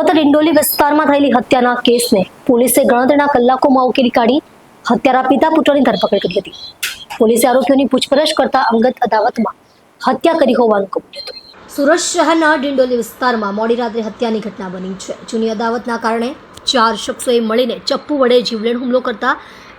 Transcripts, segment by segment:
સુરત ડિંડોલી વિસ્તારમાં થયેલી હત્યાના કેસને પોલીસે ગણતરીના કલાકોમાં ઉકેલી કાઢી હત્યારા પિતા પુત્રની ધરપકડ કરી હતી. પોલીસે આરોપીઓની પૂછપરછ કરતા અંગત અદાવતમાં હત્યા કરી હોવાનું કબૂલ્યું હતું. સુરત શહેરના ડિંડોલી વિસ્તારમાં મોડી રાત્રે હત્યાની ઘટના બની છે. જૂની અદાવતના કારણે ચાર શખ્સોએ મળીને ચપ્પુ વડે જીવલેણ હુમલો કરતા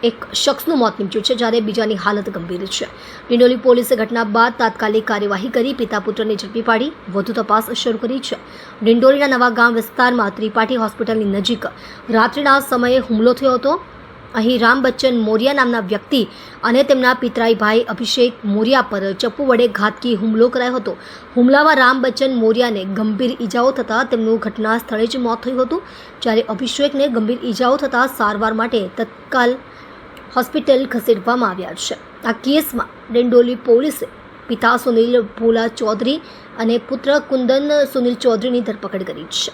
એક શખ્સનું મોત નીપજ્યું છે જ્યારે બીજાની હાલત ગંભીર છે. ડિંડોલી પોલીસે ઘટના બાદ તાત્કાલિક કાર્યવાહી કરી, પિતા પુત્રને ઝડપી પાડી, વધુ તપાસ શરૂ કરી છે. ડિંડોલીના નવા ગામ વિસ્તારમાં ત્રિપાઠી હોસ્પિટલની નજીક રાત્રિના સમયે હુમલો થયો હતો. અહીં રામ બચ્ચન મોરિયા નામના વ્યક્તિ અને તેમના પિતરાઈ ભાઈ અભિષેક મોરિયા પર ચપ્પુ વડે ઘાતકી હુમલો કરાયો હતો. હુમલામાં રામ બચ્ચન મોરિયાને ગંભીર ઈજાઓ થતાં તેમનું ઘટના સ્થળે જ મોત થયું હતું, જ્યારે અભિષેકને ગંભીર ઈજાઓ થતાં સારવાર માટે તત્કાલ હોસ્પિટલ ખસેડવામાં આવ્યા છે. આ કેસમાં ડેન્ડોલી પોલીસે પિતા સુનિલ ભોલા ચૌધરી અને પુત્ર કુંદન સુનિલ ચૌધરીની ધરપકડ કરી છે.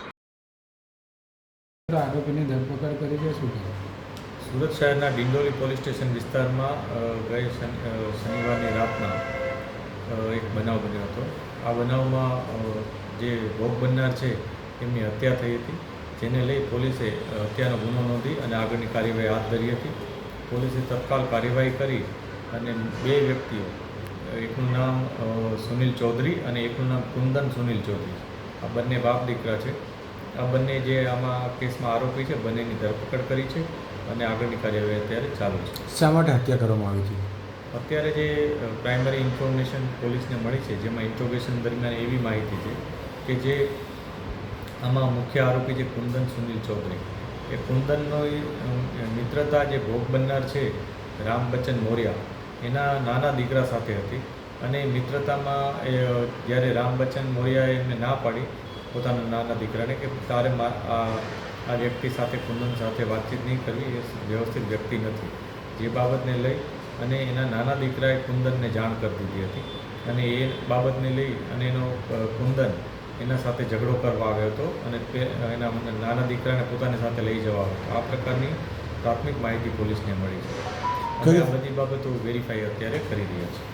આરોપીની ધરપકડ કરી છે શું સુરત શહેરના ડિંડોલી પોલીસ સ્ટેશન વિસ્તારમાં ગઈ શનિવારની રાતના એક બનાવ બન્યો હતો. આ બનાવમાં જે ભોગ બનનાર છે એમની હત્યા થઈ હતી જેને લઈ પોલીસે હત્યાનો ગુનો નોંધી અને આગળની કાર્યવાહી હાથ ધરી હતી. પોલીસે તત્કાલ કાર્યવાહી કરી અને બે વ્યક્તિઓ એકનું નામ સુનિલ ચૌધરી અને એકનું નામ કુંદન સુનિલ ચૌધરી. આ બંને બાપ દીકરા છે. આ બંને જે આમાં કેસમાં આરોપી છે બંનેની ધરપકડ કરી છે અને આગળની કાર્યવાહી અત્યારે ચાલુ છે. શા માટે હત્યા કરવામાં આવી હતી? અત્યારે જે પ્રાઇમરી ઇન્ફોર્મેશન પોલીસને મળી છે જેમાં ઇન્ટ્રોગેશન દરમિયાન એવી માહિતી છે કે જે આમાં મુખ્ય આરોપી છે કુંદન સુનિલ ચૌધરી. એ કુંદનનો મિત્રતા જે ભોગ બનનાર છે, રામ બચ્ચન મોર્યા, એના નાના દીકરા સાથે હતી. અને મિત્રતામાં એ જ્યારે રામ બચ્ચન મોર્યાએ એમને ના પાડી, પોતાના નાના દીકરાને કે તારે આ વ્યક્તિ સાથે, કુંદન સાથે વાતચીત નહીં કરવી, એ વ્યવસ્થિત વ્યક્તિ નથી. જે બાબતને લઈ અને એના નાના દીકરાએ કુંદનને જાણ કરી દીધી હતી. અને એ બાબતને લઈ અને એનો કુંદન એના સાથે ઝઘડો કરવા આવ્યો હતો અને તે એના નાના દીકરાને પોતાની સાથે લઈ જવા આવ્યો આ પ્રકારની પ્રાથમિક માહિતી પોલીસને મળી છે. અને આ બધી બાબતો વેરીફાઈ અત્યારે કરી રહ્યા છે.